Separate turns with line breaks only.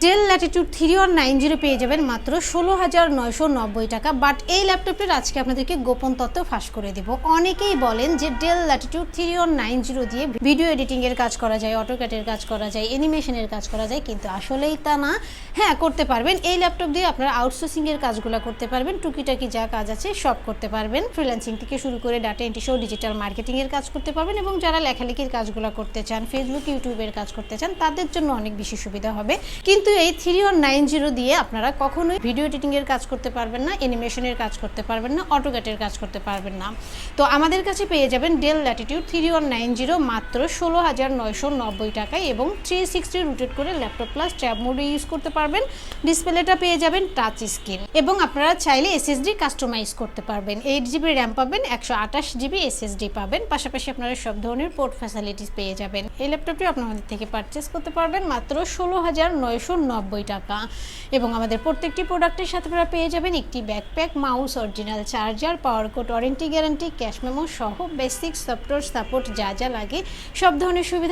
Dell Latitude three one nine zero পেয়ে যাবেন মাত্র ষোলো হাজার নয়শো নব্বই টাকা। বাট এই ল্যাপটপটির আজকে আপনাদেরকে গোপন তথ্য ফাঁস করে দেব। অনেকেই বলেন যে Dell Latitude three one nine zero দিয়ে ভিডিও এডিটিংয়ের কাজ করা যায় অটোক্যাটের কাজ করা যায় অ্যানিমেশনের কাজ করা যায়, কিন্তু আসলেই তা না। হ্যাঁ করতে পারবেন। এই ল্যাপটপ দিয়ে আপনারা আউটসোর্সিংয়ের কাজগুলো করতে পারবেন। টুকিটাকি যা কাজ আছে সব করতে পারবেন। ফ্রিল্যান্সিং থেকে শুরু করে ডাটা এন্ট্রি সহ ডিজিটাল মার্কেটিংয়ের কাজ করতে পারবেন এবং যারা লেখালেখির কাজগুলো করতে চান ফেসবুক ইউটিউবের কাজ করতে চান, তাদের জন্য অনেক বেশি সুবিধা হবে। কিন্তু এই থ্রি ওয়ান নাইন জিরো দিয়ে আপনারা কখনোই ভিডিও এডিটিংয়ের কাজ করতে পারবেন না অ্যানিমেশনের কাজ করতে পারবেন না অটোক্যাটের কাজ করতে পারবেন না। তো আমাদের কাছে পেয়ে যাবেন Dell Latitude three one nine zero মাত্র ষোলো হাজার নয়শো নব্বই টাকায় এবং থ্রি সিক্সটি রুটেড করে ল্যাপটপ প্লাস ট্যাব মোডে ইউজ করতে পারবেন। ডিসপ্লেটা পেয়ে যাবেন টাচ স্ক্রিন এবং আপনারা চাইলে এসএসডি কাস্টমাইজ করতে পারবেন। এইট জিবি র্যাম পাবেন, একশো আঠাশ জিবি এসএসডি পাবেন। পাশাপাশি আপনারা সব ধরনের পোর্ট ফ্যাসিলিটিস পেয়ে যাবেন। এই ল্যাপটপটি আপনাদের থেকে পারচেস করতে পারবেন মাত্র ষোলো হাজার নয়শো নব্বই টাকা। এবং আমাদের প্রত্যেকটি প্রোডাক্টের সাথে আপনারা পেয়ে যাবেন একটি backpack mouse original charger power cord warranty guarantee cash memo সহ বেসিক সফটওয়্যার সাপোর্ট যা যা লাগে, সব ধরনের সুবিধা